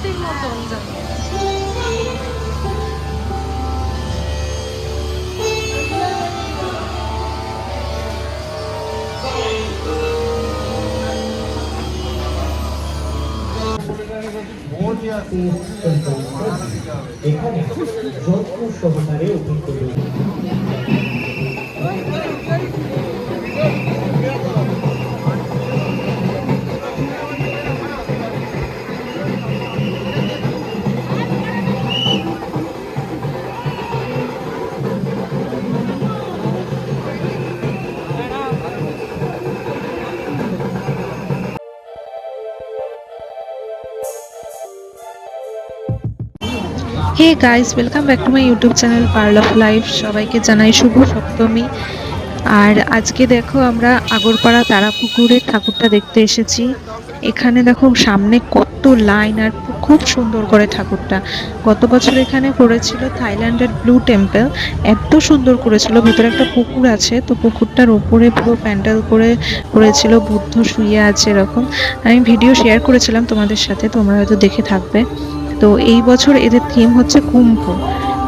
ってもう飛んじゃういかに上空と離れを取っている hey guys welcome back to my YouTube channel Pearl of Life সবাইকে জানাই শুভ সপ্তমী। আর আজকে দেখো আমরা আগরপাড়া তারাপুকুরে ঠাকুরটা দেখতে এসেছি। এখানে দেখো সামনে কত লাইন আর খুব সুন্দর করে ঠাকুরটা। গত বছর এখানে করেছিল থাইল্যান্ডের ব্লু টেম্পল, এত সুন্দর করেছিল। ভেতরে একটা পুকুর আছে, তো পুকুরটার ওপরে পুরো প্যান্ডেল করে করেছিল, বুদ্ধ শুয়ে আছে এরকম। আমি ভিডিও শেয়ার করেছিলাম তোমাদের সাথে, তোমরা হয়তো দেখে থাকবে। তো এই বছর এদের থিম হচ্ছে কুম্ভ।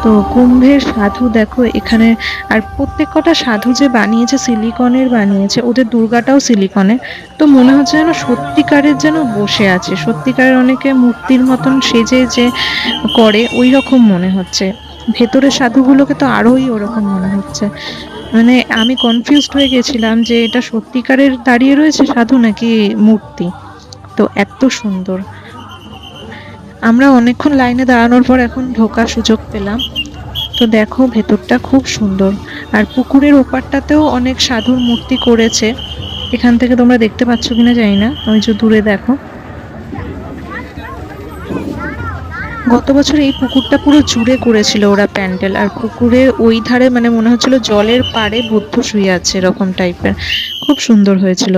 তো কুম্ভের সাধু দেখো, এখানে আর প্রত্যেক কটা সাধু যে বানিয়েছে সিলিকনের বানিয়েছে, ওদের দুর্গাটাও সিলিকনের তো মনে হচ্ছে যেন সত্যিকারের যেন বসে আছে, সত্যিকারের অনেকে মূর্তির মতন সেজে যে করে ওই রকম মনে হচ্ছে। ভেতরের সাধুগুলোকে তো আরোই ওরকম মনে হচ্ছে। মানে আমি কনফিউজড হয়ে গেছিলাম যে এটা সত্যিকারের দাঁড়িয়ে রয়েছে সাধু নাকি মূর্তি? তো এত সুন্দর। আমরা অনেকক্ষণ লাইনে দাঁড়ানোর পর এখন ঢোকার সুযোগ পেলাম। তো দেখো, ভেতরটা খুব সুন্দর। আর পুকুরের ওপারটাতেও অনেক সাধুর মূর্তি করেছে। এখান থেকে তোমরা দেখতে পাচ্ছ কিনা জানি না। ওই যে দূরে দেখো। গত বছর এই পুকুরটা পুরো জুড়ে করেছিল ওরা প্যান্ডেল। আর পুকুরের ওই ধারে মানে মনে হচ্ছিল জলের পাড়ে বুদ্ধ শুয়ে আছে এরকম টাইপের খুব সুন্দর হয়েছিল।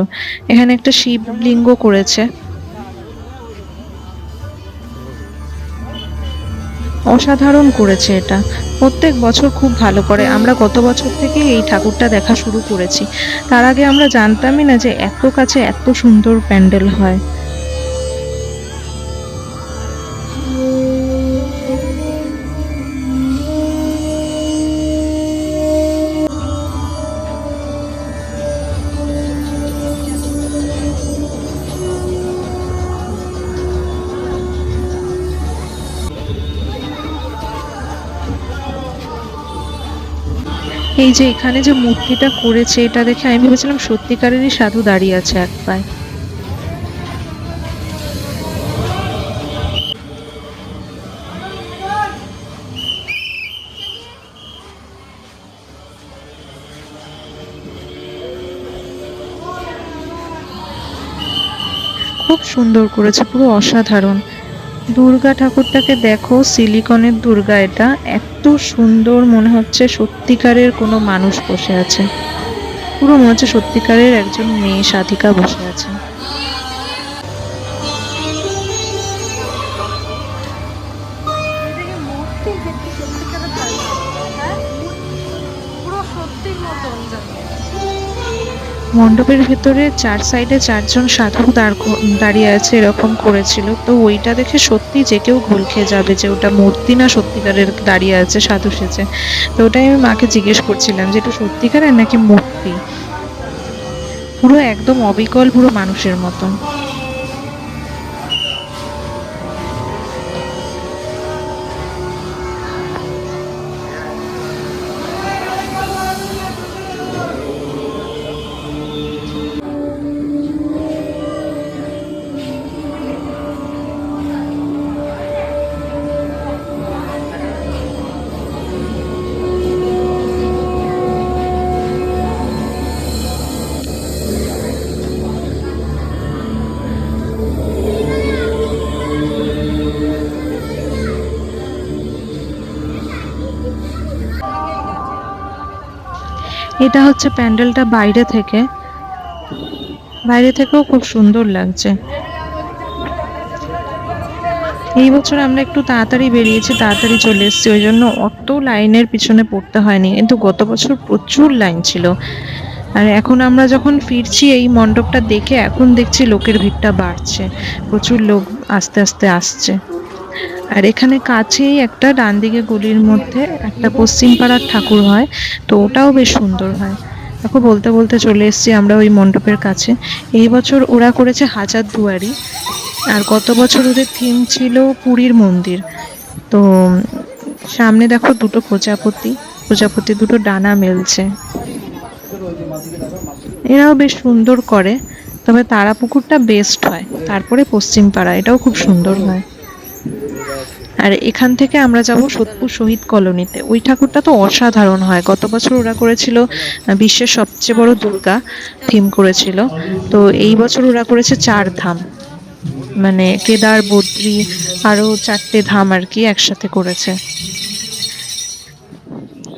এখানে একটা শিবলিঙ্গ করেছে। অসাধারণ করেছে এটা। প্রত্যেক বছর খুব ভালো করে। আমরা গত বছর থেকে এই ঠাকুরটা দেখা শুরু করেছি। তার আগে আমরা জানতামই না যে এত কাছে এত সুন্দর প্যান্ডেল হয়। এই যে এখানে যে মূর্তিটা করেছে, এটা দেখে আমি ভেবেছিলাম সত্যিকারেরই সাধু দাঁড়িয়ে আছে এক পায়ে। খুব সুন্দর করেছে, পুরো অসাধারণ। দুর্গা ঠাকুরটাকে দেখো, সিলিকনের দুর্গা এটা এত সুন্দর মনে হচ্ছে সত্যিকারের কোনো মানুষ বসে আছে। পুরো মনে হচ্ছে সত্যিকারের একজন মেয়ে সাধিকা বসে আছে। মণ্ডপের ভেতরে চার সাইডে চারজন সাধু দাঁড় ক- দাঁড়িয়ে আছে, এরকম করেছিল। তো ওইটা দেখে সত্যি যে কেউ ঘোল খেয়ে যাবে যে ওটা মূর্তি না সত্যিকারের দাঁড়িয়ে আছে, সাধু সেজে। তো ওটাই আমি মাকে জিজ্ঞেস করছিলাম যে এটা সত্যিকারের নাকি মূর্তি? পুরো একদম অবিকল, পুরো মানুষের মতন এটা হচ্ছে প্যান্ডেলটা বাইরে থেকে। বাইরে থেকেও খুব সুন্দর লাগছে। এই বছর আমরা একটু তাড়াতাড়ি বেরিয়েছি, তাড়াতাড়ি চলে এসেছি, ওই জন্য অত লাইনের পিছনে পড়তে হয়নি। কিন্তু গত বছর প্রচুর লাইন ছিল। আর এখন আমরা যখন ফিরছি, এই মণ্ডপটা দেখে এখন দেখছি লোকের ভিড়টা বাড়ছে। প্রচুর লোক আস্তে আস্তে আসছে। আর এখানে কাছেই একটা ডান দিকে গলির মধ্যে একটা পশ্চিম পাড়ার ঠাকুর হয়, তো ওটাও বেশ সুন্দর হয়। দেখো, বলতে বলতে চলে এসেছি আমরা ওই মণ্ডপের কাছে। এই বছর ওরা করেছে হাজার দুয়ারি, আর গত বছর ওদের থিম ছিল পুরীর মন্দির। তো সামনে দেখো দুটো প্রজাপতি প্রজাপতি দুটো ডানা মেলছে। এরাও বেশ সুন্দর করে, তবে তারাপুকুরটা বেস্ট হয়, তারপরে পশ্চিম পাড়া, এটাও খুব সুন্দর হয়। আর এখান থেকে আমরা যাব সোদপুর শহীদ কলোনিতে। ওই ঠাকুরটা তো অসাধারণ হয়। গত বছর ওরা করেছিল বিশ্বের সবচেয়ে বড় দুর্গা থিম করেছিল। তো এই বছর ওরা করেছে চার ধাম। মানে কেদার, বদ্রি আরও চারটে ধাম আর কি একসাথে করেছে।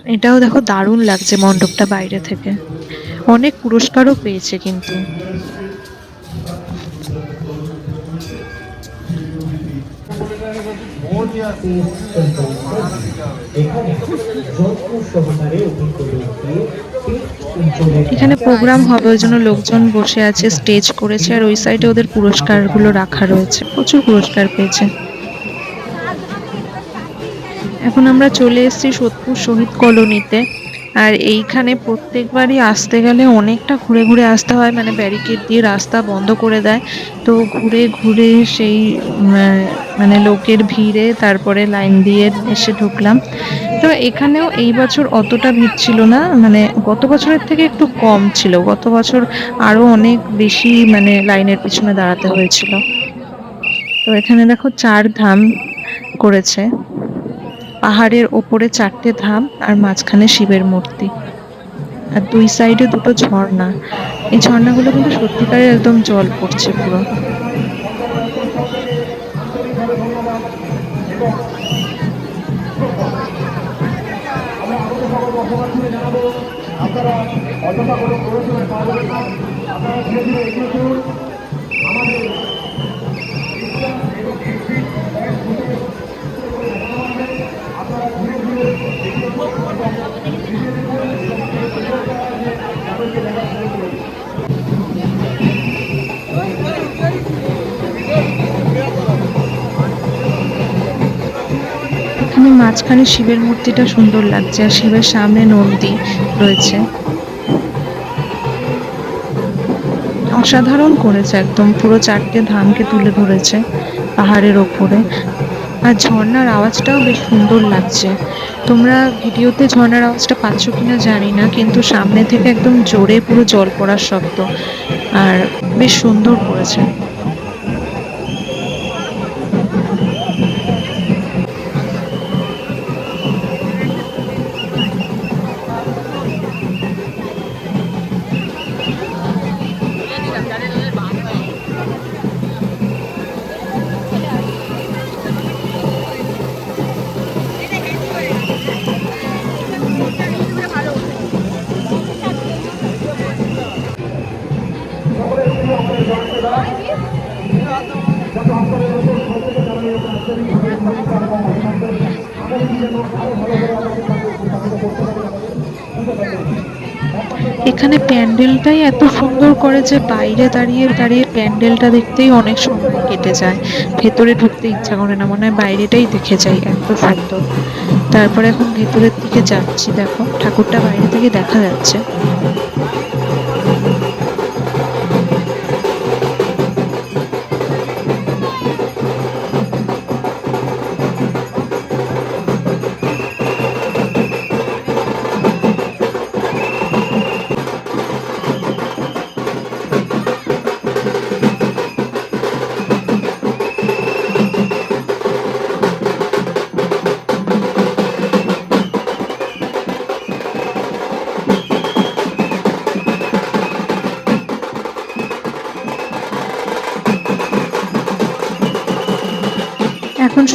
এটাও দেখো দারুণ লাগছে মণ্ডপটা বাইরে থেকে। অনেক পুরস্কারও পেয়েছে কিন্তু। এখানে প্রোগ্রাম হবে ওই জন্য লোকজন বসে আছে স্টেজ করেছে আর ওই সাইডে ওদের পুরস্কারগুলো রাখা রয়েছে। প্রচুর পুরস্কার পেয়েছে। এখন আমরা চলে এসেছি সোদপুর শহীদ কলোনিতে। আর এইখানে প্রত্যেকবারই আসতে গেলে অনেকটা ঘুরে ঘুরে আসতে হয় মানে ব্যারিকেড দিয়ে রাস্তা বন্ধ করে দেয়। তো ঘুরে ঘুরে সেই মানে লোকের ভিড়ে তারপরে লাইন দিয়ে এসে ঢুকলাম। তো এখানেও এই বছর অতটা ভিড় ছিল না মানে গত বছরের থেকে একটু কম ছিল। গত বছর আরও অনেক বেশি মানে লাইনের পিছনে দাঁড়াতে হয়েছিল। তো এখানে দেখো চার ধাম করেছে। পাহাড়ের ওপরে চারটে ধাম আর মাঝখানে শিবের মূর্তি। আর দুই সাইডে দুটো ঝর্ণা। এই ঝর্ণাগুলো কিন্তু সত্যিকারের একদম জল পড়ছে পুরো। এখানে মাঝখানে শিবের মূর্তিটা সুন্দর লাগছে আর শিবের সামনে নন্দী রয়েছে। অসাধারণ করেছে একদম, পুরো চারটে ধামকে তুলে ধরেছে পাহাড়ের ওপরে। আর ঝর্ণার আওয়াজটাও বেশ সুন্দর লাগছে। তোমরা ভিডিওতে ঝর্ণার আওয়াজটা পাচ্ছ কিনা জানি না, কিন্তু সামনে থেকে একদম জোরে পুরো জল পড়ার শব্দ। আর বেশ সুন্দর করেছে। এখানে প্যান্ডেলটাই এত সুন্দর করে যে বাইরে দাঁড়িয়ে দাঁড়িয়ে প্যান্ডেলটা দেখতেই অনেক সময় কেটে যায়। ভেতরে ঢুকতে ইচ্ছা করে না, মনে হয় বাইরেটাই দেখে যাই, এত সুন্দর। তারপরে এখন ভেতরের দিকে যাচ্ছি, দেখো, ঠাকুরটা বাইরে থেকে দেখা যাচ্ছে।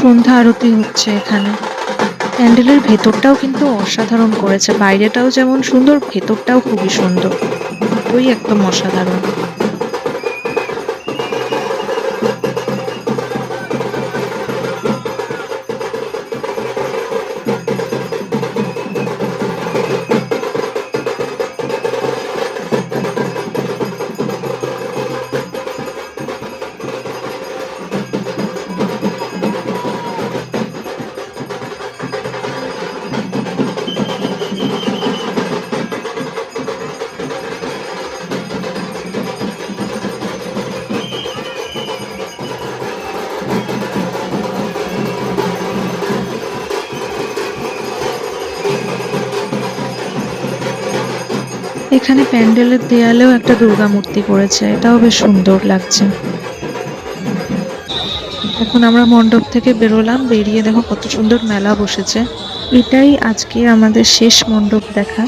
সন্ধ্যা আরতি হচ্ছে এখানে। প্যান্ডেলের ভেতরটাও কিন্তু অসাধারণ করেছে, বাইরেটাও যেমন সুন্দর, ভেতরটাও খুবই সুন্দর। ওই একদম অসাধারণ। এখানে প্যান্ডেলের দেয়ালেও একটা দুর্গা মূর্তি করেছে এটাও বেশ সুন্দর লাগছে। এখন আমরা মণ্ডপ থেকে বেরোলাম, বেরিয়ে দেখো কত সুন্দর মেলা বসেছে। এটাই আজকে আমাদের শেষ মণ্ডপ দেখা।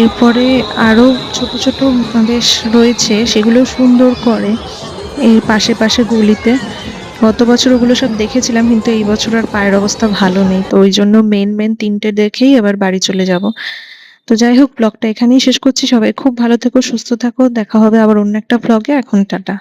এরপরে আরও ছোট ছোট বেশ রয়েছে, সেগুলো সুন্দর করে এর পাশে পাশে গলিতে। গত বছর ওগুলো সব দেখেছিলাম, কিন্তু এই বছর আর পায়ের অবস্থা ভালো নেই, তো ওই জন্য মেন মেন তিনটে দেখেই আবার বাড়ি চলে যাব। তো যাই হোক ব্লগটা এখানেই শেষ করছি। সবাই খুব ভালো থেকো, সুস্থ থাকো। দেখা হবে আবার অন্য একটা ব্লগে এখন টাটা।